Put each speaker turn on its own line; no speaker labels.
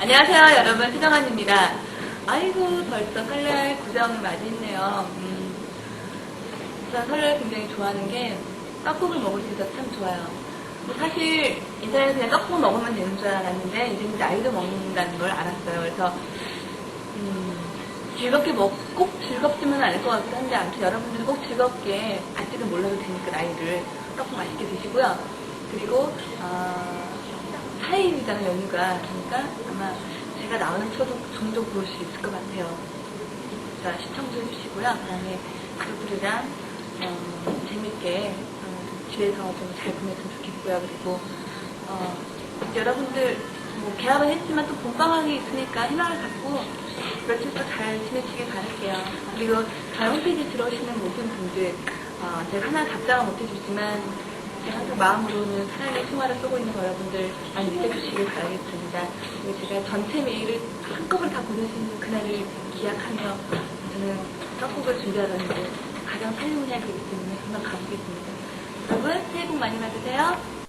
안녕하세요, 여러분. 수정환입니다. 아이고, 벌써 설날 구정 맞이있네요. 음, 설날 굉장히 좋아하는 게 떡국을 먹을 수 있어서 참 좋아요. 뭐 사실 인터넷에 그냥 떡국 먹으면 되는 줄 알았는데 이제 나이도 먹는다는 걸 알았어요. 그래서 음, 즐겁게 먹, 꼭 즐겁지는 않을 것 같긴 한데 아무튼 여러분들 꼭 즐겁게 아직은 몰라도 되니까 나이를 떡국 맛있게 드시고요. 그리고 어, 4일이잖아요, 연휴가. 그러니까 아마 제가 나오는 표도 종종 볼 수 있을 것 같아요. 자, 시청 좀 해주시고요. 그 다음에 가족들이랑 어, 재밌게 어, 뒤에서 좀 잘 보냈으면 좋겠고요. 그리고 어, 여러분들 뭐 개업은 했지만 또 본방학이 있으니까 희망을 갖고 며칠 또 잘 지내시길 바랄게요. 그리고 저희 홈페이지 들어오시는 모든 분들 어, 제가 하나 답장은 못해주지만 항상 마음으로는 사랑의 통화를 쏘고 있는 여러분들 많이 믿어주시길 바라겠습니다. 제가 전체 메일을 한꺼번에 다 보낼 수 있는 그날을 기약하며 저는 떡국을 준비하려는 데 가장 해야 되기 때문에 한번 가보겠습니다. 여러분 새해 복 많이 받으세요.